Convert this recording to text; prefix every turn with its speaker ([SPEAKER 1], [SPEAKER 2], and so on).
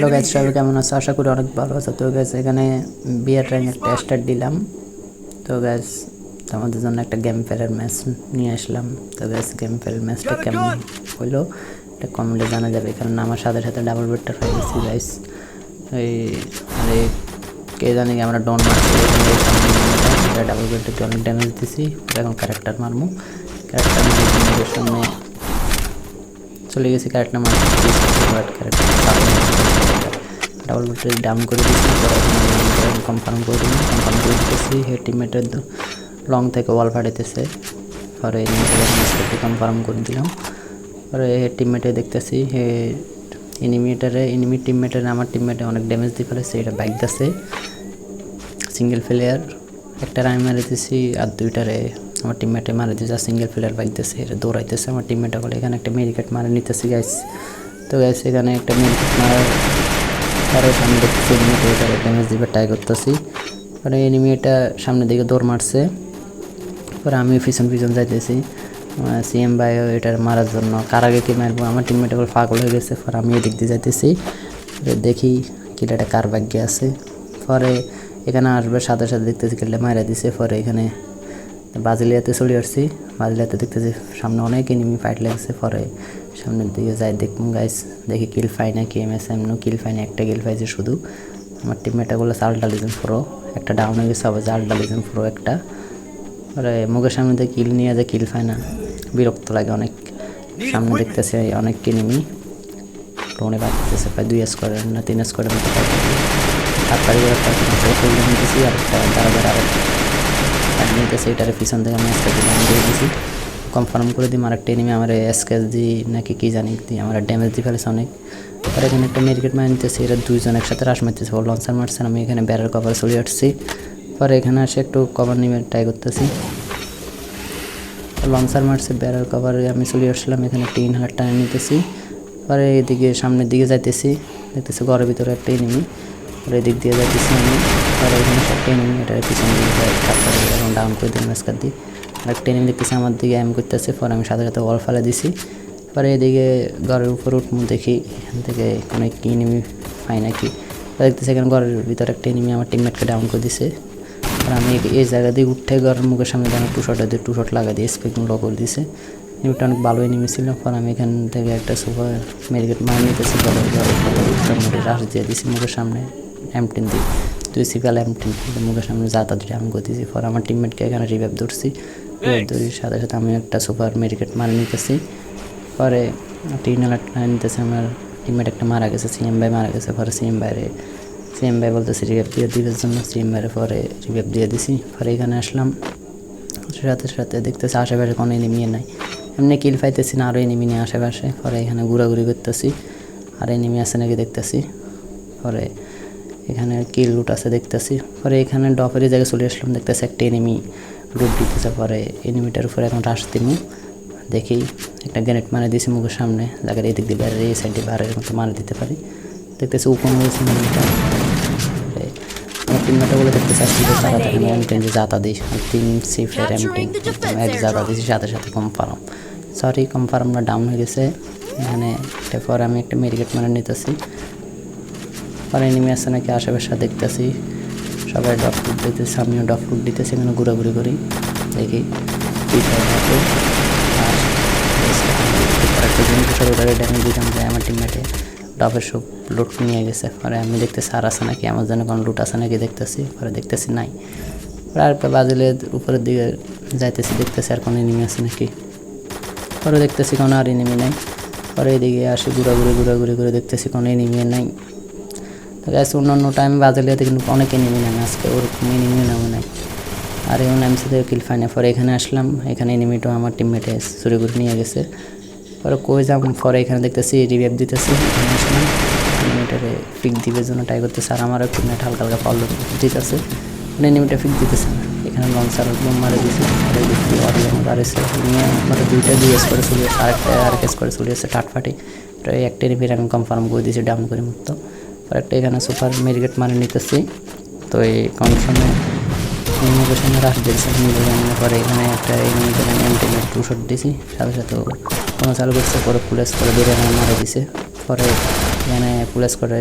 [SPEAKER 1] Hello gas সবাই কেমন আছো? আশা করি অনেক ভালো আছো। তো গ্যাস এখানে বিয়ার ট্রাইং একটা স্টার্ট দিলাম। তো গ্যাস আমাদের জন্য একটা গেম ফেয়ারের ম্যাচ নিয়ে আসলাম। তো গ্যাস গেম ফেয়ারের ম্যাচটা কেমন হইল এটা কমেন্টে জানা যাবে কারণ আমার সাথে সাথে ডাবল বেডটা হয়ে গেছি গাইস এই আরে কে জানি আমরা ডন ডাবল বেডটা অনেক ড্যামেজ দিছি। এখন ক্যারেক্টার মারমু। ক্যারেক্টার সামনে চলে গেছি ক্যারেক্টার মারতে ডাবল ব্যাটারি ডাউন করে দিয়েছি কনফার্ম করে দিলাম। কনফার্ম করে দিতেছি, হে টিমমেটের লং থেকে ওয়াল ফাটাইতেছে। পরে কনফার্ম করে দিলাম। পরে হে টিমমেটে দেখতেছি, হে এনিমিটারে এনিমি টিমমেটারে আমার টিমমেটে অনেক ড্যামেজ দিয়ে ফেলেছে, এটা বাইক দিচ্ছে সিঙ্গেল প্লেয়ার একটা আমি মারি দিছি আর দুইটারে আমার টিমমেটে মারি দিয়েছে সিঙ্গেল প্লেয়ার বাইক দিচ্ছে এটা দৌড়াইতেছে। আমার টিমমেটে বলে, এখানে একটা মেরিকেট মারে নিতেছি গাইস তো গাইস এখানে একটা মেরিকেট মারার সামনে দেখতেছি এনিমিটা এটা ড্যামেজ দিবে ট্রাই করতেছি। পরে এনিমিটা সামনের দিকে দৌড় মারছে। পরে আমি পিছন পিছন যাইতেছি। সিএম ভাই এটার মারার জন্য, কার আগে কি মারবো? আমার টিমমেট এবার পাগল হয়ে গেছে। পরে আমি এদিক দিয়ে যাইতেছি। দেখি কিলাটা কার ভাগ্যে আছে। পরে এখানে আসবে, সাথে সাথে দেখতেছি কিলটা মারা দিছে। পরে এখানে বাজিলিয়াতে চলে আসছি। বাজিলিয়াতে দেখতেছি সামনে অনেক এনিমি ফাইট লাগছে। পরে সামনের দিকে যাই দেখুন গাইস দেখি কিল পাই না কি এম এস এমনও কিল পাই না, একটা কিল পাইছে শুধু। আমার টিমমেটাগুলো চালটা লিজন প্রো। একটা ডাউন হয়ে গেছে, আবার চালটা লিজন প্রো একটা। পরে মুখের সামনে দিয়ে কিল নিয়ে যায় কিল পায় না। বিরক্ত লাগে অনেক। সামনে দেখতেছে অনেক কিনিমি টোনে বাড়তেছে প্রায় দুই স্কোয়ারের না, তিন স্কোয়ারের মতো নিতেছি আর একটা দাঁড়া দাঁড়া আর নিতেছি, এটার পিছন থেকে আমি একটা দিলাম দিয়ে দিছি। কনফার্ম করে দিই আমার একটা এনিমি আমার স্কেচ দিই নাকি কী জানি দিই আমার ড্যামেজ দিয়ে ফেলেছে অনেক। আর এখানে একটা মেডিকেট মার নিতেছি, এরা দুইজন একসাথে রাস মারতেছে ও লঞ্চার মারছেন আমি এখানে ব্যারের কভার চলে আসছি। পরে এখানে আসে একটু কভার নিয়ে ট্রাই করতেছি। লঞ্চার মারছে ব্যারের কভারে আমি চলে আসলাম, এখানে একটা ইনহালার টানে নিতেছি। পরে এদিকে সামনের দিকে যাইতেছি, দেখতেছি ঘরের ভিতরে একটা এনিমি পরে এদিক দিয়ে যাইতেছি আমি, পরে এখানে একটা এনিমি এটা পিছন ডাউন করে দিই ম্যাসকার দিই একটা এনিমি দেখতেছি আমার দিকে এম করতেছে, পরে আমি সাথে সাথে ওয়াল ফেলে দিছি। পরে এদিকে ঘরের উপর উঠমু দেখি এখান থেকে অনেক এনিমি পাই নাকি। দেখতেছি এখানে ঘরের ভিতরে একটা এনিমি আমার টিমমেটকে ডাউন করে দিছে। আর আমি এই জায়গা দিয়ে উঠে ঘরের মুখের সামনে যেন টু শটে দিয়ে টু শট লাগা দিয়ে স্পেকিং লো করে দিছে। এনিমিটা অনেক ভালো এনিমি ছিল। পর আমি এখান থেকে একটা সুপার মেডিকেট মারা নিতেছি ঘরের ঘরের রাস দিয়ে দিছি মুখের সামনে এমটিন দিই দুই সিকাল এমটিন মুখের সামনে যাতা দুটো আমি করতেছি পর আমার টিমমেটকে এখানে রিভাইভ ধরছি। রিভাইভ সাথে সাথে আমি একটা সুপার মেডিকেট মারা নিতেছি। পরে টিনাল নিতেছে আমার টিমমেট একটা মারা গেছে সিএম ভাই মারা গেছে। পরে সিএম বাইরে সিএম ভাই বলতেছে রিভাইভ দিয়ে দিবের জন্য? সিএম বাইরে পরে রিভাইভ দিয়ে দিছি। পরে এখানে আসলাম। সাথে সাথে দেখতেছি আশেপাশে কোনো এনিমি নাই। এমনি কিল পাইতেছি না আরও এনিমি নেই আশেপাশে। পরে এখানে ঘোরাঘুরি করতেছি। আর এনিমি আছে নাকি দেখতেছি। পরে এখানে কি লুট আছে দেখতেছি। পরে এখানে ডফের জায়গায় চলে আসলাম দেখতেছি একটা এনিমি লুট দিতেছে। পরে এনিমিটার উপরে এখন রাস দিমু। দেখি একটা গ্রেনেড মারে দিয়েছি মুখের সামনে। জায়গার এই দিক দিয়ে বাইরে এই সাইডে বাইরের মতো মারে দিতে পারি। দেখতেছি উপন হয়েছে এনিমিটা আমার তিনটা বলে দেখতে চাচ্ছি যে এম টেন জাতা দিই। তিন এম টেন এক জাতা দিয়েছি সাথে সাথে কনফার্ম সরি কনফার্মটা ডাউন হয়ে গেছে। এখানে এরপর আমি একটা মেডিকেট মারে নিতেছি। পরে এনিমি আছে নাকি আশেপাশে দেখতেছি। সবাই ডগ ফুড দিতেছি, আমিও ডগ ফুড দিতেছি, এখানে ঘোরাঘুরি করি। দেখি একটা জিনিস ওটাকে ড্যামেজ দিতাম যে আমার টিমমেটে ডবের সব লুট নিয়ে গেছে। পরে আমি দেখতেছি আর আছে নাকি, আমার জন্য কোনো লুট আছে নাকি দেখতেছি, পরে দেখতেছি নাই। পরে আর বাজিলের উপরের দিকে যাইতেছি, দেখতেছি আর কোনো এনিমি আছে নাকি। পরে দেখতেছি কোনো আর এনিমি নাই। পরে এদিকে আসি, ঘোরাঘুরি ঘোরাঘুরি করে দেখতেছি কোনো এনিমি নাই। গ্যাস অন্য অন্য টাইম বাজিলিয়াতে কিন্তু অনেক এনিমি নাই আজকে ওরকম এনিমি নামও নাই আর এমন এমসি থেকে কিল ফাইনে পরে এখানে আসলাম, এখানে এনিমিটাও আমার টিমমেটে চুরি করে নিয়ে গেছে। পরে কই যাম পরে এখানে দেখতেছি রিভাইভ দিতেছি। এখানে আসলাম এনিমিটারে পিক দিবে জন্য ট্রাই করতেছে। আর আমারও টিমমেট হালকা হালকা পাল্লো দিতেছে। মানে এনিমিটা পিক দিতেছে না। এখানে লঞ্চার বোম মারে দিয়েছে পরে দেখি অরিয়ন বাড়েছে নিয়ে মানে দুইটা জিএস করে চলে আসছে আরেকটা আর কেস করে চলে আসছে টাটফাটি প্রায় একটা এনিমির আমি কনফার্ম করে দিয়েছি ডাউন করে মুক্ত। পরে একটা এখানে সুপার মেরিগেট মারে নিতেছি। তো এই কনফার্মে সামনে রাস দিয়েছে পরে এখানে একটা আমি এমটিমেট টু শট দিয়েছি সাথে সাথে কোনো চালু করছে, পরে পুলিশ করে দূরে মারা দিছে। পরে এখানে পুলিশ করে